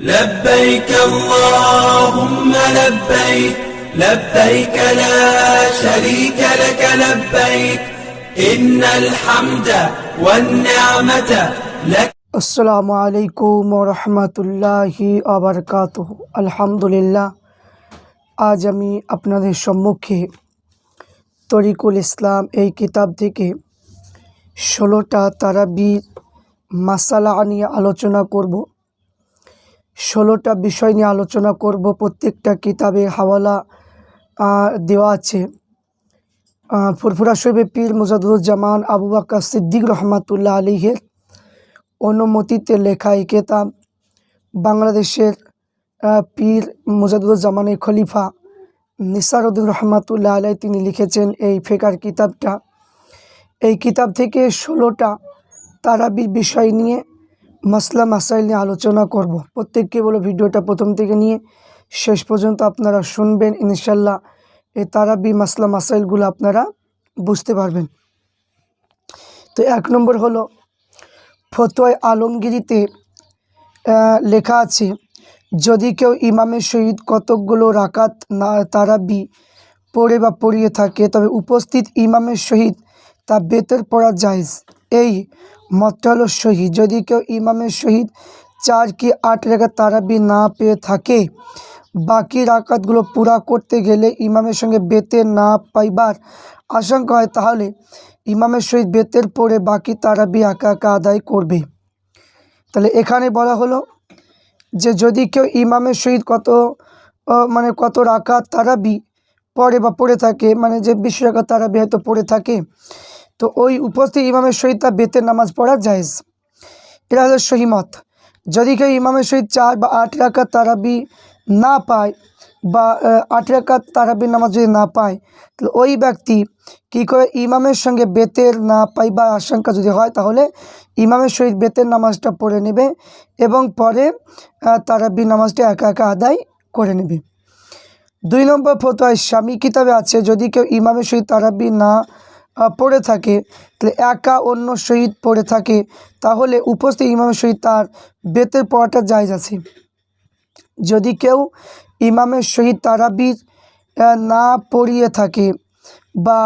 لبيك اللهم لبيك لبيك لا شريك لك لبيك إن الحمد والنعمة لك আসসালামু আলাইকুম রহমতুল্লাহি আবরকাত আলহামদুলিল্লাহ আজ আমি আপনাদের সম্মুখে তরিকুল ইসলাম এই কিতাব থেকে ষোলোটা তারাবি মাসালা নিয়ে আলোচনা করব ষোলোটা বিষয় নিয়ে আলোচনা করব, প্রত্যেকটা কিতাবে হাওয়ালা দেওয়া আছে। ফুরফুরা শৈবে পীর মুজাদুজ্জামান আবু বাক্কা সিদ্দিক রহমাতুল্লাহ আলিহের অনুমতিতে লেখা এই কেতাব, বাংলাদেশের পীর মুজাদুজ্জামানের খলিফা নিসারুদ্দিন রহমাতুল্লাহ আলাই তিনি লিখেছেন এই ফেকার কিতাবটা। এই কিতাব থেকে ষোলোটা তারাবির বিষয় নিয়ে মাসলা মাসাইল নিয়ে আলোচনা করব। প্রত্যেককে বলো ভিডিওটা প্রথম থেকে নিয়ে শেষ পর্যন্ত আপনারা শুনবেন, ইনশাল্লাহ এই তারাবি মাসলা মাসাইলগুলো আপনারা বুঝতে পারবেন। তো এক নম্বর হলো, ফতোয় আলমগিরিতে লেখা আছে, যদি কেউ ইমামের সহিত কতকগুলো রাকাত না, তারাবি পড়ে বা পড়িয়ে থাকে, তবে উপস্থিত ইমামের সহিত তা বেতের পড়া জায়েজ। এই মতটা হলো সহি যদি কেউ ইমামের সহিত চার কি আট রেখা তারাবি না পেয়ে থাকে, বাকি রাকাতগুলো পুরা করতে গেলে ইমামের সঙ্গে বেতে না পাইবার আশঙ্কা হয়, তাহলে ইমামের সহিত বেতের পড়ে বাকি তারাবি একা একা আদায় করবে। তাহলে এখানে বলা হলো যে, যদি কেউ ইমামের সহিত কত মানে কত রাকাত তারাবি পড়ে বা পড়ে থাকে মানে যে বিশ রাকাত তারাবি হয়তো পড়ে থাকে তো ওই উপস্থিত ইমামের সহিত তার বেতের নামাজ পড়া জায়েজ। এরা হলো সহিমত যদি কেউ ইমামের সহিত চার বা আট রাকাত তারাবি না পায় বা আট রাকাত তারাবির নামাজ যদি না পায়, তাহলে ওই ব্যক্তি কী করে ইমামের সঙ্গে বেতের না পাইবার আশঙ্কা যদি হয়, তাহলে ইমামের সহিত বেতের নামাজটা পড়ে নেবে এবং পরে তারাবির নামাজটা একা একা আদায় করে নেবে। দুই নম্বর ফতোয়ায় স্বামী কিতাবে আছে, যদি কেউ ইমামের সহিত তারাবি না পড়ে থাকে, তাহলে একা অন্য শহীদ পড়ে থাকে, তাহলে উপস্থিত ইমামের সহিত তার বেতের পড়াটা জায়জ আছে। যদি কেউ ইমামের সহিত তারাবির না পড়িয়ে থাকে বা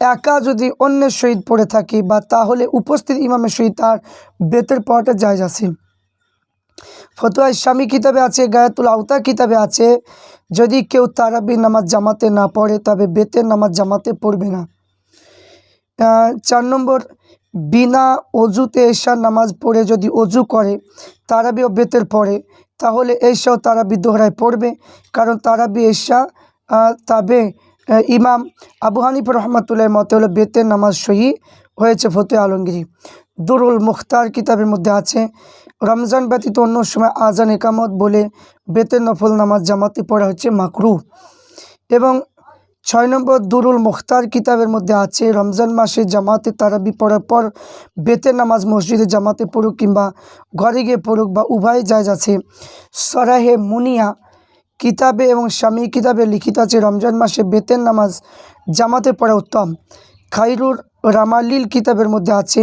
একা যদি অন্যের সহিত পড়ে থাকে, বা তাহলে উপস্থিত ইমামের সহিত তার বেতের পড়াটা জায়জ আছে। ফতোয়া ইসলামী কিতাবে আছে, গায়াতুল আওতা কিতাবে আছে, যদি কেউ তারাবির নামাজ জামাতে না পড়ে, তবে বেতের নামাজ জামাতে পড়বে না। চার নম্বর, বিনা অজুতে এশার নামাজ পড়ে যদি অজু করে তারাবি ও বেতের পড়ে তাহলে এশাও তারাবি দোহরায় পড়বে, কারণ তারাবি এশা তবে ইমাম আবু হানিফ রহমতুল্লাহ মতে হলো বেতের নামাজ সহি হয়েছে ফতে আলমগিরি। দুরুল মুখতার কিতাবের মধ্যে আছে, রমজান ব্যতীত অন্য সময় আজান একামত বলে বেতের নফল নামাজ জামাতে পড়া হচ্ছে মাকরু। এবং ছয় নম্বর দুরুল মুখতার কিতাবের মধ্যে আছে, রমজান মাসে জামাতে তারাবি পড়ার পর বেতের নামাজ মসজিদে জামাতে পড়ুক কিংবা ঘরে গিয়ে পড়ুক বা উভয় জায়জ আছে। সরাহে মুনিয়া কিতাবে এবং স্বামী কিতাবে লিখিত আছে, রমজান মাসে বেতের নামাজ জামাতে পড়া উত্তম। খাইরুর রামালিল কিতাবের মধ্যে আছে,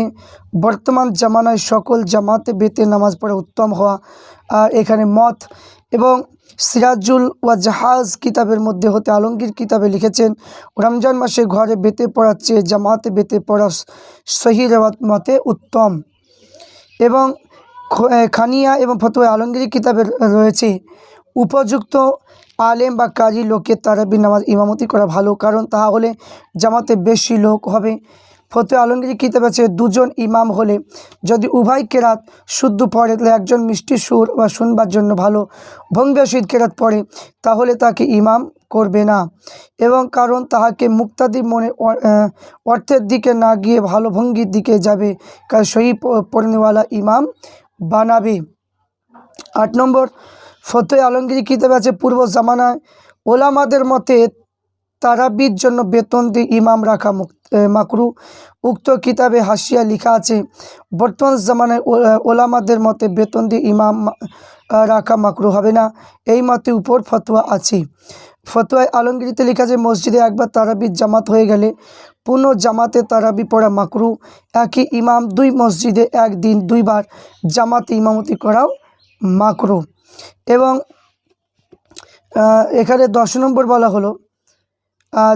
বর্তমান জামানায় সকল জামাতে বেতের নামাজ পড়া উত্তম হওয়া, আর এখানে মত এবং সিরাজুল ওয়া জাহাজ কিতাবের মধ্যে হতে আলমগীর কিতাবে লিখেছেন, রমজান মাসে ঘরে বেতে পড়ার চেয়ে জামাতে বেতে পড়া সহি মতে উত্তম। এবং খানিয়া এবং ফতোয়া আলমগীর কিতাবের রয়েছে। উপযুক্ত আলেম বা কাজী লোকের তারাবি নামাজ ইমামতি করা ভালো, কারণ তাহা হলে জামাতে বেশি লোক হবে। ফতে আলমগীর কিতাব আছে? দুজন ইমাম হলে। যদি উভয় কেরাত শুদ্ধ পড়ে, তাহলে একজন মিষ্টি সুর বা শুনবার জন্য ভালো। ভঙ্গা সহিত কেরাত পড়ে, তাহলে তাকে ইমাম করবে না। এবং কারণ তাহাকে মুক্তাদি মনে অর্থের দিকে না গিয়ে ভালো ভঙ্গির দিকে যাবে। কারণ সহি পড়নেওয়ালা ইমাম বানাবে। আট নম্বর ফতোয় আলমগীর কিতাবে আছে? পূর্ব জামানায় ওলামাদের মতে তারাবির জন্য বেতন দিয়ে ইমাম রাখা মুক- মাকরু। উক্ত কিতাবে হাসিয়া লিখা আছে, বর্তমান জামানায় ওলামাদের মতে বেতন দিয়ে ইমাম রাখা মাকরু হবে না। এই মতে উপর ফতোয়া আছে। ফতোয়ায় আলমগীরিতে লেখা আছে, মসজিদে একবার তারাবির জামাত হয়ে গেলে পুনঃ জামাতে তারাবি পড়া মাকরু। একই ইমাম দুই মসজিদে একদিন দুইবার জামাতে ইমামতি করাও মাকরু। এবং এখানে দশ নম্বর বলা হলো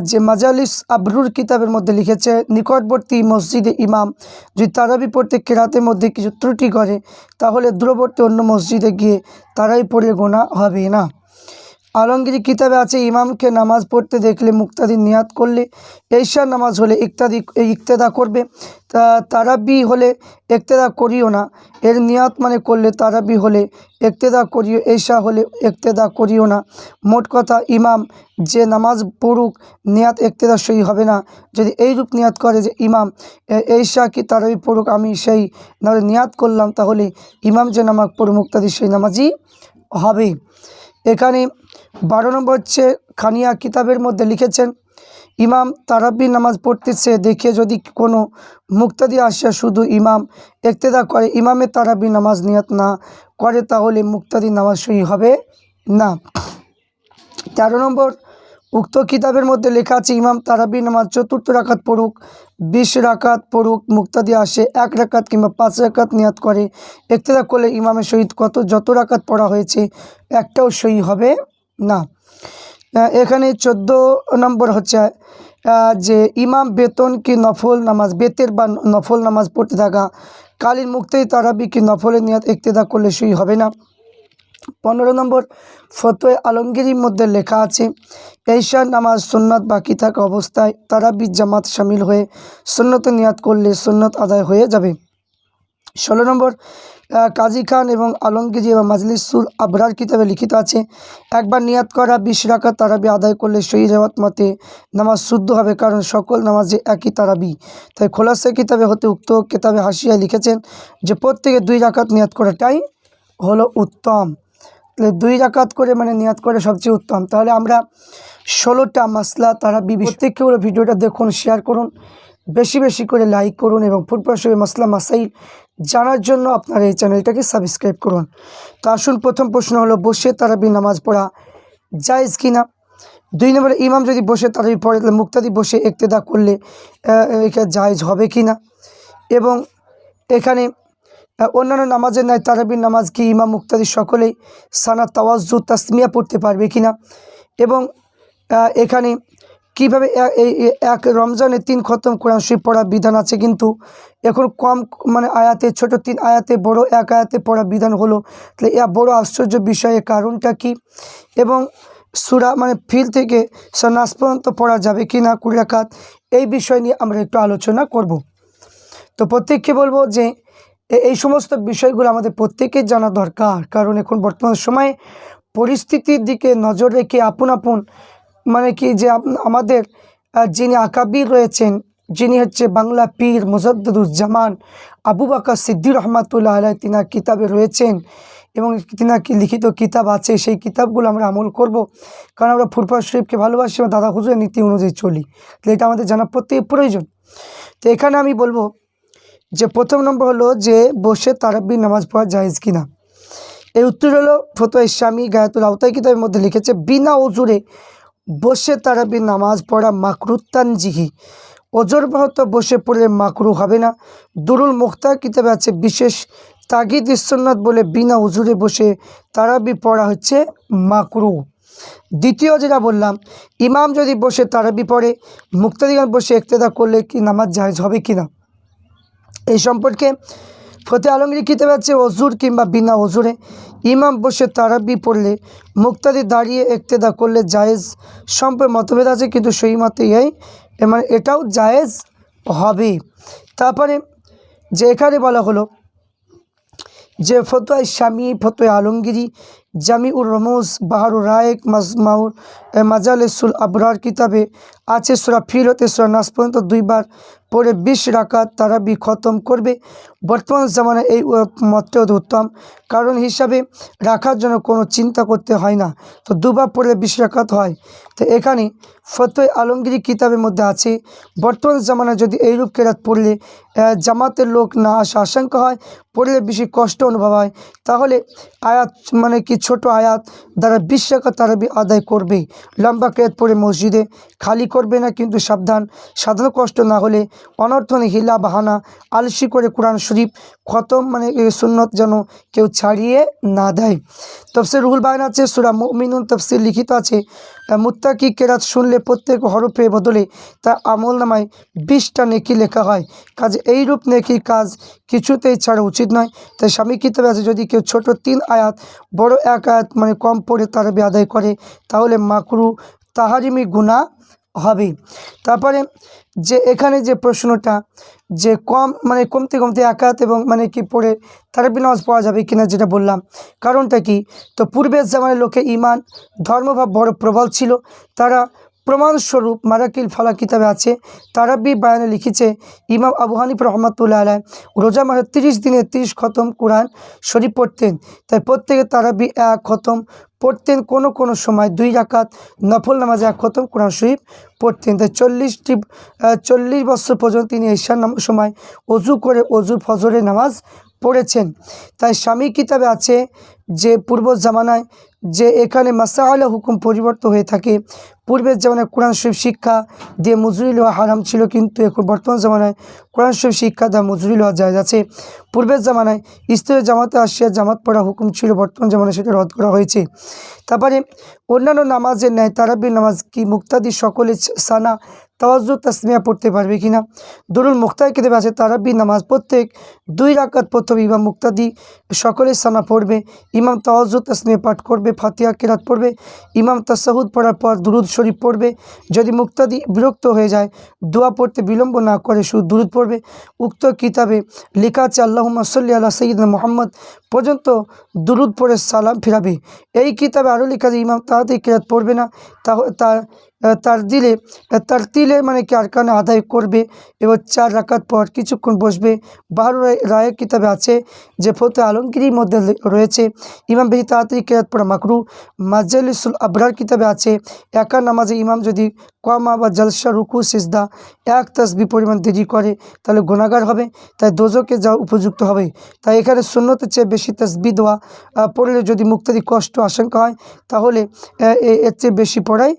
যে মাজালিস আবরুর কিতাবের মধ্যে লিখেছে, নিকটবর্তী মসজিদে ইমাম যদি তারাবি পড়তে কেরাতের মধ্যে কিছু ত্রুটি করে, তাহলে দূরবর্তী অন্য মসজিদে গিয়ে তারাই পড়ে গোনা হবে না। আলমগীর কিতাবে আছে, ইমামকে নামাজ পড়তে দেখলে মুক্তাদি নিয়াত করলে, ঈশার নামাজ হলে ইত্যাদি ইক্তেদা করবে। তা, তারাবি হলে ইক্তেদা করিও না। এর নিয়াত মানে করলে তারাবি হলে ইক্তেদা করিও, ঈশা হলে ইক্তেদা করিও না। মোট কথা, ইমাম যে নামাজ পড়ুক, নিয়াত ইক্তেদা সই হবে না। যদি এইরূপ নিয়াত করে যে ইমাম ঈশা কি তারাবি পড়ুক, আমি সেই নাহলে নিয়াত করলাম, তাহলে ইমাম যে নামাজ পড়ুক, মুক্তাদি সেই নামাজই হবে। এখানে বারো নম্বর হচ্ছে খানিয়া কিতাবের মধ্যে লিখেছেন, ইমাম তারাবি নামাজ পড়তেছে দেখে যদি কোনো মুক্তাদি আসে শুধু ইমাম একতেদা করে ইমামের তারাবি নামাজ নিয়ত না করে তাহলে মুক্তাদি নামাজ সই হবে না। তেরো নম্বর উক্ত কিতাবের মধ্যে লেখা আছে, ইমাম তারাবি নামাজ চতুর্থ রাকাত পড়ুক বিশ রাকাত পড়ুক, মুক্তাদি আসে এক রাকাত কিংবা পাঁচ রাকাত নিয়াত করে। একতেদা করলে ইমামের সহিত কত, যত রাকাত পড়া হয়েছে, একটাও সই হবে না। এখানে চোদ্দ নম্বর হচ্ছে যে ইমাম বেতন কি নফল নামাজ, বেতের বা নফল নামাজ পড়তে থাকা, কালীর মুক্তি তারাবি কি নফলের নিয়াত একতেদা করলে সই হবে না। পনেরো নম্বর ফতোয় আলমগীরির মধ্যে লেখা আছে ঈশার নামাজ সুন্নত বাকি থাকা অবস্থায় তারাবি জামাত সামিল হয়ে সুন্নতে নিয়াত করলে সুন্নত আদায় হয়ে যাবে। ষোলো নম্বর কাজী খান এবং আলমগীরি এবং মাজলিসুল আবরার কিতাবে লিখিত আছে, একবার নিয়াত করা বিশ রাকাত তারাবি আদায় করলে সহি রেওয়াত মতে নামাজ শুদ্ধ হবে কারণ সকল নামাজে একই তারাবি। তাই খোলাসা কিতাবে হতে উক্ত কিতাবে হাসিয়া লিখেছেন যে, প্রত্যেকে দুই রাকাত নিয়াত করাটাই হলো উত্তম। তাহলে দুই রাকাত করে মানে নিয়াত করে সবচেয়ে উত্তম তাহলে আমরা ষোলোটা মাসলা তারা প্রত্যেককে ওরা ভিডিওটা দেখুন শেয়ার করুন বেশি বেশি করে লাইক করুন এবং ফুটবল মাসলা মাসাইল জানার জন্য আপনারা এই চ্যানেলটাকে সাবস্ক্রাইব করুন তো আসুন প্রথম প্রশ্ন হলো বসে তারাবি নামাজ পড়া জায়েজ কিনা দুই নম্বরে ইমাম যদি বসে তারাবি পড়ে তাহলে মুক্তাদি বসে একতেদা করলে এটা জায়েজ হবে কিনা এবং এখানে অন্যান্য নামাজের ন্যায় তারাবির নামাজ কি ইমাম, মুক্তাদি সকলেই সানা তাওয়াজু তাসমিয়া পড়তে পারবে কি না এবং এখানে কীভাবে এক রমজানে তিন খতম কোরআন শরীফ পড়ার বিধান আছে কিন্তু এখন কম মানে আয়াতে, ছোট তিন আয়াতে, বড় এক আয়াতে পড়া বিধান হলো, তাহলে এ বড় আশ্চর্য বিষয়ে কারণটা কি? এবং সুরা মানে ফিল থেকে সন্ন্যাস পর্যন্ত পড়া যাবে কি না কুড়ি এই বিষয় নিয়ে আমরা একটু আলোচনা করব। তো প্রত্যেককে বলব যে এই সমস্ত বিষয়গুলো আমাদের প্রত্যেকের জানা দরকার। কারণ এখন বর্তমান সময়ে পরিস্থিতির দিকে নজর রেখে আপন আপন মানে কি যে আমাদের যিনি আকাবির রয়েছেন, যিনি হচ্ছে বাংলা পীর মুজদ্দুজ্জামান আবু বাকা সিদ্দি রহমাতুল্লাহ আলাই তিনার কিতাবে রয়েছেন এবং কি লিখিত কিতাব আছে, সেই কিতাবগুলো আমরা আমল করব। কারণ আমরা ফুরফা শরীফকে ভালোবাসি এবং দাদা হুজুরের নীতি অনুযায়ী চলি। তাহলে এটা আমাদের জানা প্রত্যেক প্রয়োজন। তো এখানে আমি বলব যে প্রথম নম্বর হলো যে বসে তারাবি নামাজ পড়া জায়েজ কিনা। এই উত্তর হলো ফতো ইসলামী গায়াতুল আওতাই কিতাবের মধ্যে লিখেছে, বিনা ওজুরে বসে তারাবি নামাজ পড়া মাকরুত্তানজিহি ওজোর বাহত বসে পড়লে মাকরু হবে না। দুরুল মুখতার কিতাবে আছে বিশেষ তাগিদ ইসন্নাত বলে বিনা উজুরে বসে তারাবি পড়া হচ্ছে মাকরু দ্বিতীয় যেটা বললাম, ইমাম যদি বসে তারাবি পড়ে মুক্তাদিগান বসে একতেদা করলে কি নামাজ জায়েজ হবে কি না এই সম্পর্কে ফতে আলমগীর কিতাবে আছে অজুর কিংবা বিনা অজুরে ইমাম বসে তারাবি পড়লে মুক্তাদি দাঁড়িয়ে একতেদা করলে জায়েজ সম্পর্কে মতভেদ আছে, কিন্তু সেই মতে এই মানে এটাও জায়েজ হবে। তারপরে যে এখানে বলা হলো যে, ফতোয় স্বামী ফতোয় আলমগিরি, জামিউর রমুজ, বাহারুর রায়েক, মাজমাউর মাজালেসুল আবরার কিতাবে আছে, সুরা ফিল হতে সুরা নাস পর্যন্ত দুইবার পরে বিশ রাকাত তারাবি খতম করবে। বর্তমান জামানায় এই মতটা অতি উত্তম। কারণ হিসাবে রাখার জন্য কোনো চিন্তা করতে হয় না। তো দুবার পড়লে বিশ রাকাত হয়। তো এখানে ফতোয় আলমগিরি কিতাবের মধ্যে আছে, বর্তমান জামানায় যদি এইরূপ কেরাত পড়লে জামাতের লোক না আসা আশঙ্কা হয়, পড়লে বেশি কষ্ট অনুভব হয়। তাহলে আয়াত মানে কি ছোট আয়াত দ্বারা বিশ টাকা তারাবি আদায় করবে। লম্বা কেরাত পড়ে মসজিদে খালি করবে না, কিন্তু সাবধান। সাধারণ কষ্ট না হলে অনর্থনে হিলা বাহানা, আলসি করে কোরআন শরীফ খতম মানে সুন্নত যেন কেউ ছাড়িয়ে না দেয়। তফসির রুহুল বায়ন আছে, সুরা মিনুন তফসির লিখিত আছে। মুত্তাকি কেরাত শুনলে প্রত্যেক হরফের বদলে তা আমল নামায় বিশটা নেকি লেখা হয়। কাজে এইরূপ নেকি কাজ কিছুতেই ছাড়া উচিত নয়। তাই স্বামী কিতাবে আছে, যদি কেউ ছোট তিন আয়াত, বড় এক আয়াত মানে কম পড়ে তারাবি আদায় করে, তাহলে মাকরু তাহারিমি গুণা হবে। তারপরে যে এখানে যে প্রশ্নটা, যে কম মানে কমতে কমতে একাত এবং মানে কি পড়ে তারাবি নামাজ পাওয়া যাবে কিনা যেটা বললাম। কারণটা কি? তো পূর্বের জামানের লোকে ইমান ধর্মভাব বড় প্রবল ছিল। তারা প্রমাণস্বরূপ মারাকিল ফালা কিতাবে আছে, তারাবি বায়ানে লিখেছে, ইমাম আবু হানিফ রহমতুল্লাহ আলাই রোজা মাসে তিরিশ দিনে তিরিশ খতম কোরআন শরীফ পড়তেন। তাই প্রত্যেকে তারাবি এক খতম পড়তেন, কোনো কোনো সময় দুই রাকাত নফল নামাজে এক খতম কোরআন শরীফ পড়তেন। তাই চল্লিশটি চল্লিশ বছর পর্যন্ত তিনি ঈশার নাম, সময় অজু করে অজু ফজরে নামাজ পড়েছেন। তাই স্বামী কিতাবে আছে যে পূর্ব জামানায় যে এখানে মাসাআলা হুকুম পরিবর্তন হয়ে থাকে পূর্বের জামানায় কোরআন শরীফ শিক্ষা দিয়ে মজুরি লওয়া হারাম ছিল, কিন্তু এখন বর্তমান জামানায় কোরআন শরীফ শিক্ষা দেওয়া, মজুরি লওয়া যায় আছে। পূর্বের জামানায় স্ত্রীর জামাতে আসিয়া জামাত পড়া হুকুম ছিল, বর্তমান জামানায় সেটা রদ করা হয়েছে। তারপরে অন্যান্য নামাজের ন্যায় তারাবির নামাজ কি মুক্তাদি সকলে সানা তাওয়াজু তাসমিয়া পড়তে পারবে কিনা? দরুল মুক্তায় কেদেবে আছে, তারাবি নামাজ প্রত্যেক দুই রাকাত প্রথম ইমাম মুক্তাদি সকলে সানা পড়বে। ইমাম তাওয়াজু তাসমিয়া পাঠ করবে ফাতিয়া কেরাত পড়বে। ইমাম তাসাহুদ পড়ার পর দুরুদ শরীফ পড়বে। যদি মুক্তাদি বিরক্ত হয়ে যায়, দোয়া পড়তে বিলম্ব না করে শুধু দুরুদ পড়বে। উক্ত কিতাবে লেখা আছে আল্লাহ সাল্লি আল্লাহ সঈদ মোহাম্মদ পর্যন্ত দুরুদ পড়ে সালাম ফিরাবে। এই কিতাবে আরও লেখা আছে, ইমাম তাড়াতাড়ি কেরাত পড়বে না তা তার দিলে তার তিলে মানে কি আরকান আদায় করবে? এবার চার রাকাত পর কিছুক্ষণ বসবে। বারো রায়ের কিতাবে আছে যে ফতে আলমগিরির মধ্যে রয়েছে। ইমাম বেহি তাড়াতাড়ি কেরাত পড়া মাকরু। মাজলিসুল আবরার কিতাবে আছে, একা নামাজে ইমাম যদি কমা বা জলসা, রুকু, সিজদা, এক তসবি পরিমাণ দেরি করে, তাহলে গুণাগার হবে। তাই দোজকে যাওয়া উপযুক্ত হবে। তাই এখানে শূন্যতের চেয়ে বেশি তসবি দেওয়া পড়লে যদি মুক্তাদি কষ্ট, আশঙ্কা হয়, তাহলে এর চেয়ে বেশি পড়াই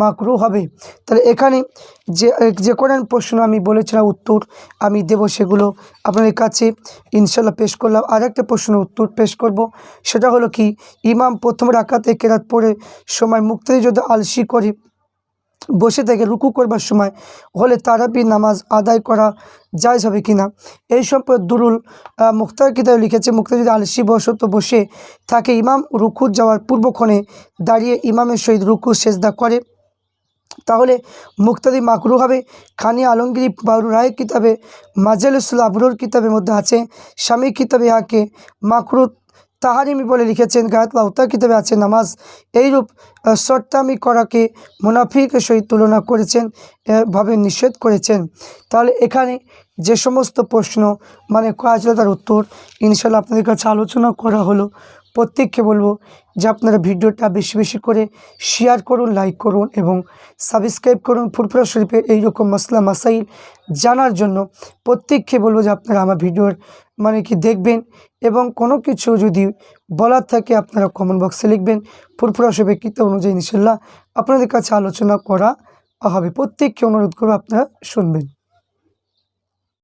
মাকরু হবে। তাহলে এখানে যে যে কোরআন প্রশ্ন আমি বলেছিলাম উত্তর আমি দেব সেগুলো আপনাদের কাছে ইনশাল্লাহ পেশ করলাম। আর একটা প্রশ্ন উত্তর পেশ করব। সেটা হলো কি, ইমাম প্রথম রাকাতে কেরাত পড়ে সময় মুক্তাদি যদি আলসি করে বসে থেকে রুকু করবার সময় হলে তারাবি নামাজ আদায় করা যায় হবে কিনা? এই সম্পর্কে দুরুল মুক্তার কিতাবে লিখেছে মুক্তা যদি আলসি বসত বসে থাকে ইমাম রুকু যাওয়ার পূর্বক্ষণে দাঁড়িয়ে ইমামের সহিত রুকু, সেজদা করে। তাহলে মুক্তাদি মাকরু হবে। খানি আলমগিরি বাবু রায় কিতাবে মাজেলুসুল আবরুর কিতাবের মধ্যে আছে। স্বামী কিতাবে ইহাকে মাকরু তাহারিমি বলে লিখেছেন, গায়ত বাউতা কিতাবে আছে, নামাজ এইরূপ শর্তামি করাকে মুনাফিকের সহিত তুলনা করেছেন ভাবে নিষেধ করেছেন। তাহলে এখানে যে সমস্ত প্রশ্ন মানে করা ছিল তার উত্তর ইনশাল্লাহ আপনাদের কাছে আলোচনা করা হলো। প্রত্যেককে বলব যে আপনারা ভিডিওটা বেশি বেশি করে শেয়ার করুন লাইক করুন এবং সাবস্ক্রাইব করুন ফুরফুরা শরীফের এইরকম মশলা মাসাইল জানার জন্য। প্রত্যেককে বলব যে আপনারা আমার ভিডিওর মানে কি দেখবেন এবং কোনো কিছু যদি বলার থাকে আপনারা কমেন্ট বক্সে লিখবেন। ফুরফুরা শরীফের কিতাব অনুযায়ী ইনশাল্লাহ আপনাদের কাছে আলোচনা করা হবে। প্রত্যেককে অনুরোধ করব আপনারা শুনবেন।